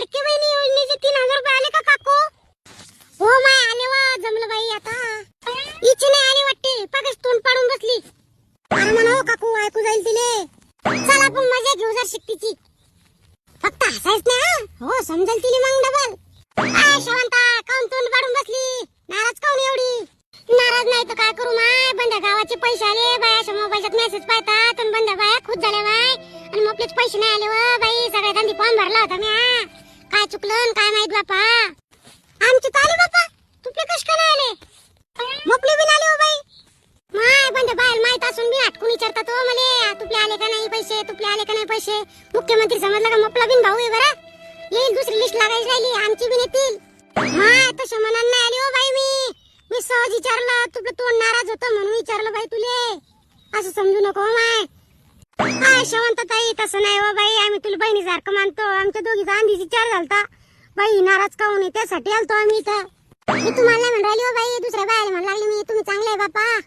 लाडकी बहिणी योजनेचे तीन हजार रुपये आले का काकू? हो माय आले वा जमलं बाई आता. इची नाही आली वाटते. पगच तोंड पाडून बसली. अरे म्हणा हो काकू ऐकू जाईल तिले. चला आपण मजा घेऊ जर शिकतीची फक्त हसायच नाही हो? समजेल तिले मग डबल आय शवंता काऊन तोंड पाडून बसली? नाराज काऊन एवढी? नाराज नाही तर काय करू माय? बंड्या गावाचे पैसे आले बाया शंभर पैशात मेसेज पाहतात आणि बंद बाया खुश झाल्या बाय आणि मग आपलेच पैसे नाही आले व बाई सगळ्या धंदी फॉर्म भरला होता मी हा. काय चुकलं काय माहीत बापा? आमचे तर आले बापा तुपले कश का नाही आले? मोपले बी आले हो बाई. माय बंद बाहेर माहीत असून मी हटकून विचारतात हो मले तुपले आले का नाही पैसे तुपले आले का नाही पैसे? मुख्यमंत्री समजला का मोपला बिन भाऊ आहे बरं? येईल दुसरी लिस्ट लागायची राहिली आमची बी येतील. माय तसे मनात नाही आली हो बाई मी. मी सहज विचारलं तुपलं तोंड नाराज होतं म्हणून विचारलं बाई तुले. असं समजू नको हो माय. काय शवंत ताई तसं नाही हो बाई. आम्ही तुला बहिणीसारखं मानतो. आमच्या दोघीचा अंधीची चार झालता. बाई नाराज काऊन आहे त्यासाठी आलतो आम्ही इथं. मी तुम्हाला म्हणून राहिली हो बाई. दुसऱ्या बायाला म्हणून लागली मी. तुम्ही चांगले बापा.